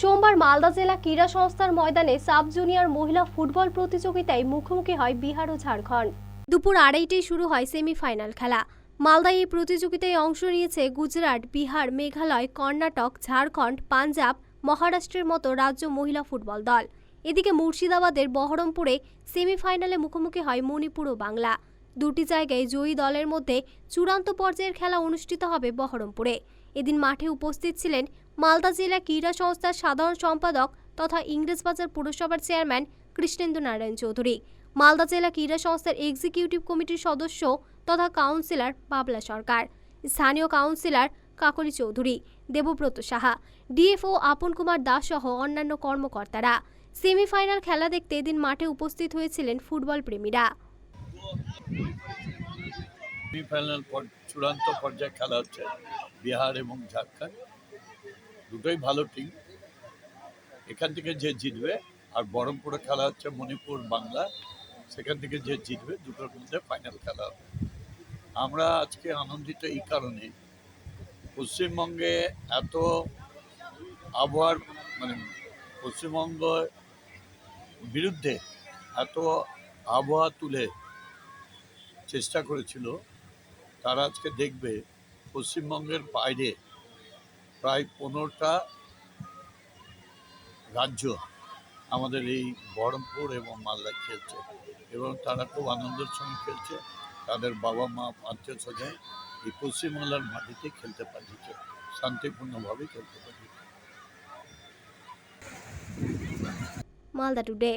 সোমবার মালদা জেলা ক্রীড়া সংস্থার ময়দানে সাব জুনিয়র মহিলা ফুটবল প্রতিযোগিতায় মুখোমুখি হয় বিহার ও ঝাড়খণ্ড। দুপুর আড়াইটেই শুরু হয় সেমিফাইনাল খেলা। মালদায় এই প্রতিযোগিতায় অংশ নিয়েছে গুজরাট, বিহার, মেঘালয়, কর্ণাটক, ঝাড়খণ্ড, পাঞ্জাব, মহারাষ্ট্রের মতো রাজ্য মহিলা ফুটবল দল। এদিকে মুর্শিদাবাদের বহরমপুরে সেমিফাইনালে মুখোমুখি হয় মণিপুর ও বাংলা। দুটি জায়গায় জয়ী দলের মধ্যে চূড়ান্ত পর্যায়ের খেলা অনুষ্ঠিত হবে বহরমপুরে। এদিন মাঠে উপস্থিত ছিলেন মালদা জেলা ক্রীড়া সংস্থার সাধারণ সম্পাদক তথা ইংরেজবাজার পুরসভার চেয়ারম্যান কৃষ্ণেন্দু নারায়ণ চৌধুরী, মালদা জেলা ক্রীড়া সংস্থার এক্সিকিউটিভ কমিটির সদস্য তথা কাউন্সিলর বাবলা সরকার, স্থানীয় কাউন্সিলর কাকলি চৌধুরী, দেবব্রত সাহা, ডিএফও আপন কুমার দাস সহ অন্যান্য কর্মকর্তারা। সেমিফাইনাল খেলা দেখতে এদিন মাঠে উপস্থিত হয়েছিলেন ফুটবল প্রেমীরা। সেমিফাইনাল চূড়ান্ত পর্যায়ে খেলা হচ্ছে বিহার এবং ঝাড়খণ্ড। দুটোই ভালো টিম এখান থেকে যে জিতবে, আর বহরমপুরে খেলা হচ্ছে মণিপুর বাংলা, সেখান থেকে যে জিতবে, দুটোর মধ্যে ফাইনাল খেলা হবে। আমরা আজকে আনন্দিত এই কারণে পশ্চিমবঙ্গে এত আবহাওয়ার মানে পশ্চিমবঙ্গ বিরুদ্ধে এত আবহাওয়া তুলে চেষ্টা করেছিল তারা আজকে দেখবে পশ্চিমবঙ্গের বাইরে প্রায় পনেরোটা রাজ্য আমাদের এই বহরমপুর এবং মালদায় খেলছে এবং তারা খুব আনন্দের সঙ্গে খেলছে। তাদের বাবা মা আত্মীয় স্বজন এই পশ্চিমবাংলার মাটিতে খেলতে পারছে শান্তিপূর্ণভাবে খেলতে পারছে মালদা টুডে।